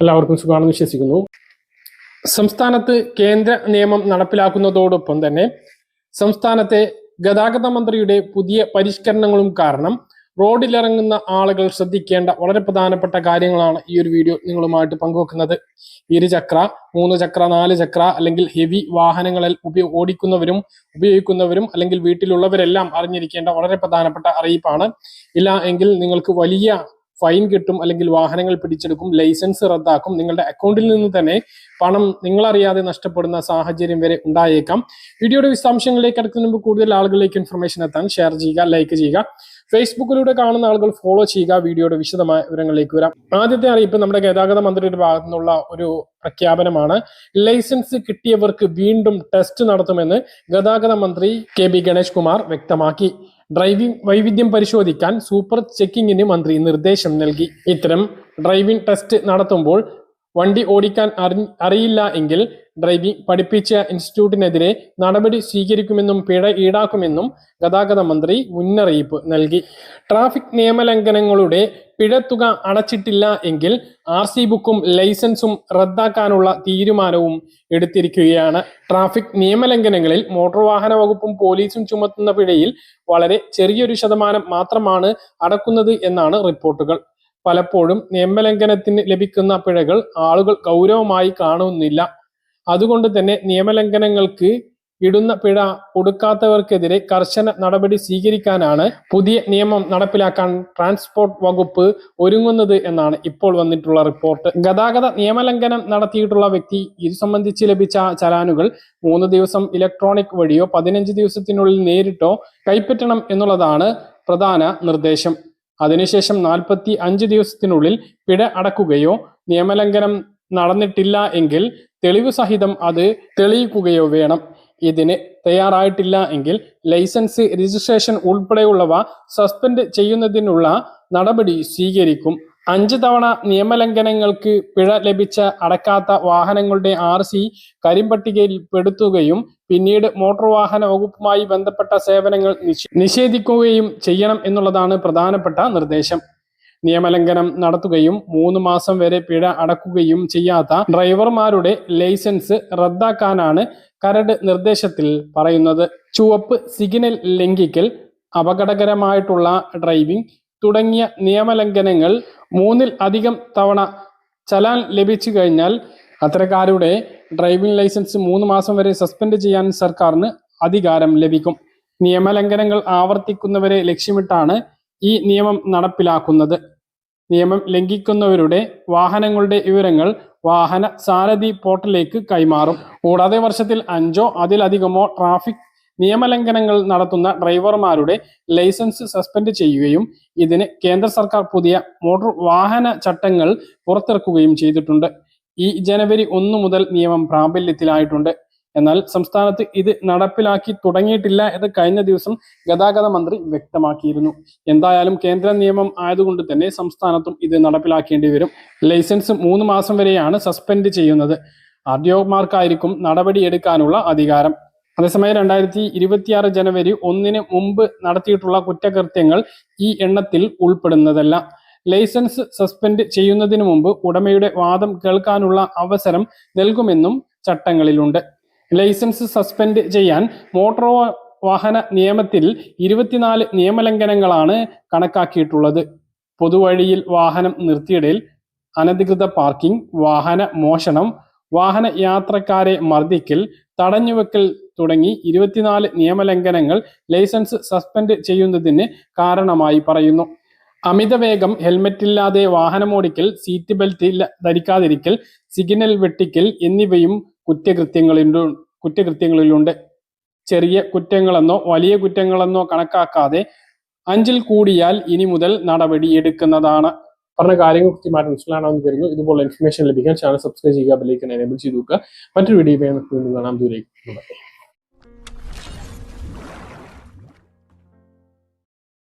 എല്ലാവർക്കും സുഖമാണെന്ന് വിശ്വസിക്കുന്നു. സംസ്ഥാനത്ത് കേന്ദ്ര നിയമം നടപ്പിലാക്കുന്നതോടൊപ്പം തന്നെ സംസ്ഥാനത്തെ ഗതാഗത മന്ത്രിയുടെ പുതിയ പരിഷ്കരണങ്ങളും കാരണം റോഡിലിറങ്ങുന്ന ആളുകൾ ശ്രദ്ധിക്കേണ്ട വളരെ പ്രധാനപ്പെട്ട കാര്യങ്ങളാണ് ഈ ഒരു വീഡിയോ നിങ്ങളുമായിട്ട് പങ്കുവെക്കുന്നത്. ഇരുചക്ര മൂന്ന് ചക്ര നാല് ചക്ര അല്ലെങ്കിൽ ഹെവി വാഹനങ്ങളിൽ ഉപയോ ഓടിക്കുന്നവരും ഉപയോഗിക്കുന്നവരും അല്ലെങ്കിൽ വീട്ടിലുള്ളവരെല്ലാം അറിഞ്ഞിരിക്കേണ്ട വളരെ പ്രധാനപ്പെട്ട അറിയിപ്പാണ്. ഇല്ല എങ്കിൽ നിങ്ങൾക്ക് വലിയ ഫൈൻ കിട്ടും അല്ലെങ്കിൽ വാഹനങ്ങൾ പിടിച്ചെടുക്കും ലൈസൻസ് റദ്ദാക്കും നിങ്ങളുടെ അക്കൗണ്ടിൽ നിന്ന് തന്നെ പണം നിങ്ങളറിയാതെ നഷ്ടപ്പെടുന്ന സാഹചര്യം വരെ ഉണ്ടായേക്കാം. വീഡിയോയുടെ വിശദാംശങ്ങളിലേക്ക് അടുക്കുന്ന മുമ്പ് കൂടുതൽ ആളുകളിലേക്ക് ഇൻഫർമേഷൻ എത്താൻ ഷെയർ ചെയ്യുക ലൈക്ക് ചെയ്യുക. ഫേസ്ബുക്കിലൂടെ കാണുന്ന ആളുകൾ ഫോളോ ചെയ്യുക വീഡിയോയുടെ വിശദമായ വിവരങ്ങളിലേക്ക് വരാം. ആദ്യത്തെ അറിയിപ്പ് നമ്മുടെ ഗതാഗത മന്ത്രിയുടെ ഭാഗത്തു നിന്നുള്ള ഒരു പ്രഖ്യാപനമാണ്. ലൈസൻസ് കിട്ടിയവർക്ക് വീണ്ടും ടെസ്റ്റ് നടത്തുമെന്ന് ഗതാഗത മന്ത്രി കെ ബി ഗണേഷ് കുമാർ വ്യക്തമാക്കി. ഡ്രൈവിംഗ് വൈവിധ്യം പരിശോധിക്കാൻ സൂപ്പർ ചെക്കിങ്ങിന് മന്ത്രി നിർദ്ദേശം നൽകി. ഇത്തരം ഡ്രൈവിംഗ് ടെസ്റ്റ് നടത്തുമ്പോൾ വണ്ടി ഓടിക്കാൻ അറി അറിയില്ല എങ്കിൽ ഡ്രൈവിംഗ് പഠിപ്പിച്ച ഇൻസ്റ്റിറ്റ്യൂട്ടിനെതിരെ നടപടി സ്വീകരിക്കുമെന്നും പിഴ ഈടാക്കുമെന്നും ഗതാഗത മന്ത്രി മുന്നറിയിപ്പ് നൽകി. ട്രാഫിക് നിയമലംഘനങ്ങളുടെ പിഴത്തുക അടച്ചിട്ടില്ല എങ്കിൽ ആർ സി ബുക്കും ലൈസൻസും റദ്ദാക്കാനുള്ള തീരുമാനവും എടുത്തിരിക്കുകയാണ്. ട്രാഫിക് നിയമലംഘനങ്ങളിൽ മോട്ടോർ വാഹന വകുപ്പും പോലീസും ചുമത്തുന്ന പിഴയിൽ വളരെ ചെറിയൊരു ശതമാനം മാത്രമാണ് അടക്കുന്നത് എന്നാണ് റിപ്പോർട്ടുകൾ. പലപ്പോഴും നിയമലംഘനത്തിന് ലഭിക്കുന്ന പിഴകൾ ആളുകൾ ഗൗരവമായി കാണുന്നില്ല. അതുകൊണ്ട് തന്നെ നിയമലംഘനങ്ങൾക്ക് ഇടുന്ന പിഴ കൊടുക്കാത്തവർക്കെതിരെ കർശന നടപടി സ്വീകരിക്കാനാണ് പുതിയ നിയമം നടപ്പിലാക്കാൻ ട്രാൻസ്പോർട്ട് വകുപ്പ് ഒരുങ്ങുന്നത് എന്നാണ് ഇപ്പോൾ വന്നിട്ടുള്ള റിപ്പോർട്ട്. ഗതാഗത നിയമലംഘനം നടത്തിയിട്ടുള്ള വ്യക്തി ഇത് സംബന്ധിച്ച് ലഭിച്ച ചലാനുകൾ മൂന്ന് ദിവസം ഇലക്ട്രോണിക് വഴിയോ പതിനഞ്ച് ദിവസത്തിനുള്ളിൽ നേരിട്ടോ കൈപ്പറ്റണം എന്നുള്ളതാണ് പ്രധാന നിർദ്ദേശം. അതിനുശേഷം നാൽപ്പത്തി അഞ്ച് ദിവസത്തിനുള്ളിൽ പിഴ അടക്കുകയോ നിയമലംഘനം നടന്നിട്ടില്ല എങ്കിൽ തെളിവ് സഹിതം അത് തെളിയിക്കുകയോ വേണം. ഇതിന് തയ്യാറായിട്ടില്ല എങ്കിൽ ലൈസൻസ് രജിസ്ട്രേഷൻ ഉൾപ്പെടെയുള്ളവ സസ്പെൻഡ് ചെയ്യുന്നതിനുള്ള നടപടി സ്വീകരിക്കും. അഞ്ച് തവണ നിയമലംഘനങ്ങൾക്ക് പിഴ ലഭിച്ച അടക്കാത്ത വാഹനങ്ങളുടെ ആർ സി കരിമ്പട്ടികയിൽ പെടുത്തുകയും പിന്നീട് മോട്ടോർ വാഹന വകുപ്പുമായി ബന്ധപ്പെട്ട സേവനങ്ങൾ നിഷേധിക്കുകയും ചെയ്യണം എന്നുള്ളതാണ് പ്രധാനപ്പെട്ട നിർദ്ദേശം. നിയമലംഘനം നടത്തുകയും മൂന്ന് മാസം വരെ പിഴ അടക്കുകയും ചെയ്യാത്ത ഡ്രൈവർമാരുടെ ലൈസൻസ് റദ്ദാക്കാനാണ് കരട് നിർദ്ദേശത്തിൽ പറയുന്നത്. ചുവപ്പ് സിഗ്നൽ ലംഘിക്കൽ അപകടകരമായിട്ടുള്ള ഡ്രൈവിംഗ് തുടങ്ങിയ നിയമലംഘനങ്ങൾ മൂന്നിൽ അധികം തവണ ചലാൻ ലഭിച്ചു കഴിഞ്ഞാൽ അത്തരക്കാരുടെ ഡ്രൈവിംഗ് ലൈസൻസ് മൂന്ന് മാസം വരെ സസ്പെൻഡ് ചെയ്യാൻ സർക്കാരിന് അധികാരം ലഭിക്കും. നിയമലംഘനങ്ങൾ ആവർത്തിക്കുന്നവരെ ലക്ഷ്യമിട്ടാണ് ഈ നിയമം നടപ്പിലാക്കുന്നത്. നിയമം ലംഘിക്കുന്നവരുടെ വാഹനങ്ങളുടെ വിവരങ്ങൾ വാഹന സാരഥി പോർട്ടലിലേക്ക് കൈമാറും. കൂടാതെ വർഷത്തിൽ അഞ്ചോ അതിലധികമോ ട്രാഫിക് നിയമലംഘനങ്ങൾ നടത്തുന്ന ഡ്രൈവർമാരുടെ ലൈസൻസ് സസ്പെൻഡ് ചെയ്യുകയും ഇതിന് കേന്ദ്ര സർക്കാർ പുതിയ മോട്ടോർ വാഹന ചട്ടങ്ങൾ പുറത്തിറക്കുകയും ചെയ്തിട്ടുണ്ട്. ഈ ജനുവരി ഒന്ന് മുതൽ നിയമം പ്രാബല്യത്തിലായിട്ടുണ്ട്. എന്നാൽ സംസ്ഥാനത്ത് ഇത് നടപ്പിലാക്കി തുടങ്ങിയിട്ടില്ല എന്ന് കഴിഞ്ഞ ദിവസം ഗതാഗത മന്ത്രി വ്യക്തമാക്കിയിരുന്നു. എന്തായാലും കേന്ദ്ര നിയമം ആയതുകൊണ്ട് തന്നെ സംസ്ഥാനത്തും ഇത് നടപ്പിലാക്കേണ്ടി വരും. ലൈസൻസ് മൂന്ന് മാസം വരെയാണ് സസ്പെൻഡ് ചെയ്യുന്നത്. ആർ ഡി ഒമാർക്കായിരിക്കും നടപടിയെടുക്കാനുള്ള അധികാരം. അതേസമയം രണ്ടായിരത്തി ഇരുപത്തിയാറ് ജനുവരി ഒന്നിന് മുമ്പ് നടത്തിയിട്ടുള്ള കുറ്റകൃത്യങ്ങൾ ഈ എണ്ണത്തിൽ ഉൾപ്പെടുന്നതല്ല. ലൈസൻസ് സസ്പെൻഡ് ചെയ്യുന്നതിന് മുമ്പ് ഉടമയുടെ വാദം കേൾക്കാനുള്ള അവസരം നൽകുമെന്നും ചട്ടങ്ങളിലുണ്ട്. ലൈസൻസ് സസ്പെൻഡ് ചെയ്യാൻ മോട്ടോർ വാഹന നിയമത്തിൽ ഇരുപത്തിനാല് നിയമലംഘനങ്ങളാണ് കണക്കാക്കിയിട്ടുള്ളത്. പൊതുവഴിയിൽ വാഹനം നിർത്തിയിടൽ അനധികൃത പാർക്കിംഗ് വാഹന മോഷണം വാഹന യാത്രക്കാരെ മർദ്ദിക്കൽ തടഞ്ഞുവെക്കൽ തുടങ്ങി ഇരുപത്തിനാല് നിയമലംഘനങ്ങൾ ലൈസൻസ് സസ്പെൻഡ് ചെയ്യുന്നതിന് കാരണമായി പറയുന്നു. അമിതവേഗം ഹെൽമറ്റ് ഇല്ലാതെ വാഹനമോടിക്കൽ സീറ്റ് ബെൽറ്റ് ധരിക്കാതിരിക്കൽ സിഗ്നൽ വെട്ടിക്കൽ എന്നിവയും കുറ്റകൃത്യങ്ങളിലുണ്ട് കുറ്റകൃത്യങ്ങളിലുണ്ട്. ചെറിയ കുറ്റങ്ങളെന്നോ വലിയ കുറ്റങ്ങളെന്നോ കണക്കാക്കാതെ അഞ്ചിൽ കൂടിയാൽ ഇനി മുതൽ നടപടി എടുക്കുന്നതാണ്. പറഞ്ഞ കാര്യങ്ങൾ കൃത്യമായിട്ട് മനസ്സിലാണെന്ന് കരുതുന്നു. ഇതുപോലെ ഇൻഫർമേഷൻ ലഭിക്കാൻ ചാനൽ സബ്സ്ക്രൈബ് ചെയ്യുക ബെല്ലൈക്കൻ എനേബിൾ ചെയ്തു നോക്കുക മറ്റൊരു വീഡിയോ കാണാം. ദൂരേക്ക്